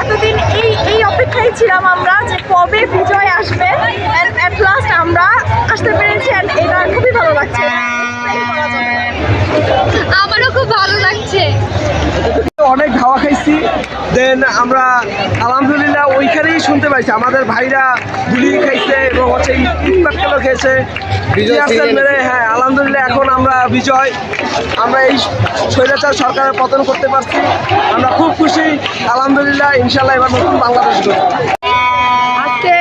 এতদিন এই এই অপেক্ষায় ছিলাম আমরা যে কবে বিজয় আসবে অ্যাট লাস্ট আমরা আসতে পেরেছি and এটা খুবই ভালো লাগছে আমারও খুব ভালো লাগছে অনেক ধাওয়া খাইছি দেন আমরা আলহামদুলিল্লাহ ওইখানেই শুনতে পাইছি। আমাদের ভাইরা গুলি খাইছে এবং হচ্ছে ইটপাটকেলও খেয়েছে। মেরে হ্যাঁ আলহামদুলিল্লাহ এখন আমরা বিজয়। আমরা এই স্বৈরাচার সরকারের পতন করতে পারছি। আমরা খুব খুশি। আলহামদুলিল্লাহ ইনশাল্লাহ এবার নতুন বাংলাদেশ। আজকে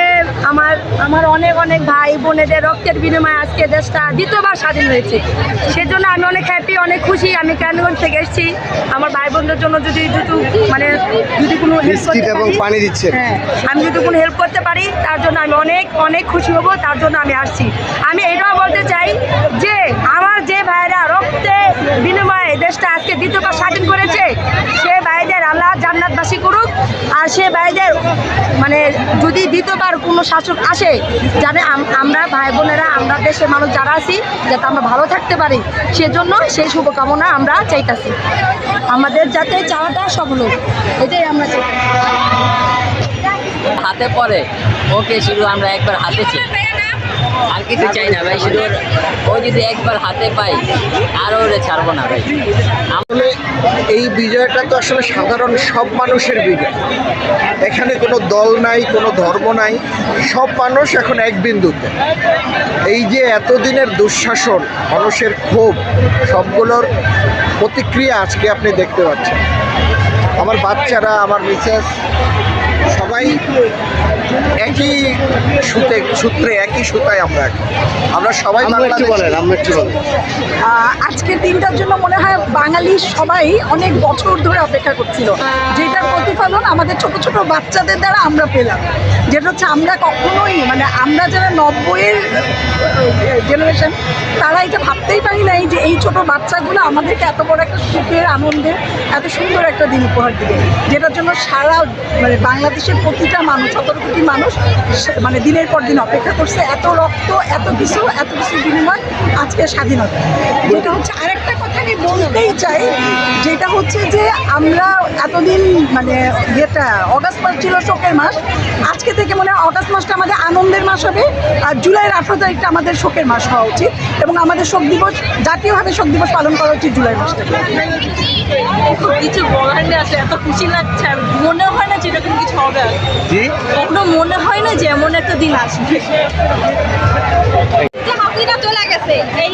আমার আমার অনেক অনেক ভাই বোনেদের রক্তের বিনিময়ে আজকে দেশটা দ্বিতীয়বার স্বাধীন হয়েছে। সেজন্য আমি অনেক হ্যাপি অনেক খুশি। আমি কেরানীগঞ্জ থেকে এসেছি। আমার ভাই বোনদের জন্য যদি যদি মানে যদি কোনো বিস্কিট করতে এবং পানি দিচ্ছেন হ্যাঁ আমি যদি কোনো হেল্প করতে পারি তার জন্য আমি অনেক অনেক খুশি হব তার জন্য আমি আসছি। আমি এটাও বলতে চাই যে আমার যে ভাইরা রক্তে বিনিময়ে দেশটা আজকে দ্বিতীয়বার স্বাধীন করেছে সে ভাইদের আল্লাহ জান্নাতবাসী করুক আর সে ভাইদের মানে যদি দ্বিতীয়বার কোনো শাসক আসে, যাতে আমরা ভাই বোনেরা, আমরা দেশের মানুষ যারা আছি, যাতে আমরা ভালো থাকতে পারি, সেজন্য সেই শুভকামনা আমরা চাইতেছি। আমাদের যাতে চাওয়াটা সফল হোক, এটাই আমরা চাই। হাতে পরে ওকে, শুধু আমরা একবার হাতে চাই। আর কিছু চাই না ভাই, শুধু ও যদি একবার হাতে পাই আর ওরে ছাড়বো না ভাই। আসলে এই বিজয়টা তো আসলে সাধারণ সব মানুষের বিজয়। এখানে কোনো দল নাই, কোনো ধর্ম নাই, সব মানুষ এখন এক বিন্দুতে। এই যে এতদিনের দুঃশাসন, মানুষের ক্ষোভ, সবগুলোর প্রতিক্রিয়া আজকে আপনি দেখতে পাচ্ছেন। আমার বাচ্চারা, আমার মিসেস, সবাই একই সুতে সূত্রে একই সুতায় আমরা। আমরা সবাই বাংলাদেশি। বলেন আজকের দিনটার জন্য মনে হয় বাঙালি সবাই অনেক বছর ধরে অপেক্ষা করছিল যেটার প্রতিফলন আমাদের ছোট ছোট বাচ্চাদের দ্বারা আমরা পেলাম যেটা হচ্ছে আমরা কখনোই মানে আমরা যারা নব্বইয়ের জেনারেশন তারা এটা ভাবতেই পারি নাই যে এই ছোট বাচ্চাগুলো আমাদেরকে এত বড় একটা সুখের, আনন্দের, এত সুন্দর একটা দিন উপহার দিবে। যেটার জন্য সারা মানে বাংলাদেশের প্রতিটা মানুষ, সতেরো কোটি মানুষ মানে দিনের পর দিন অপেক্ষা করছে এত রক্ত, এত কিছু এত কিছু বিনিময় আজকে স্বাধীনতা। যেটা হচ্ছে আরেকটা কথা আমি বলতেই চাই, যেটা হচ্ছে যে আমরা এতদিন মানে যেটা অগাস্ট মাস ছিল শোকের মাস থেকে মনে হয় অগাস্ট মাসটা আমাদের আনন্দের মাস হবে আর জুলাইয়ের আঠারো তারিখটা আমাদের শোকের মাস হওয়া উচিত এবং আমাদের শোক দিবস জাতীয়ভাবে শোক দিবস পালন করা উচিত জুলাই মাসটা। কিছু বলার নেই আসলে এত খুশি লাগছে আর মনে হয় না যে এরকম কিছু হবে। কখনো মনে হয় না যে এমন একটা দিন আসবে। চলে গেছে এই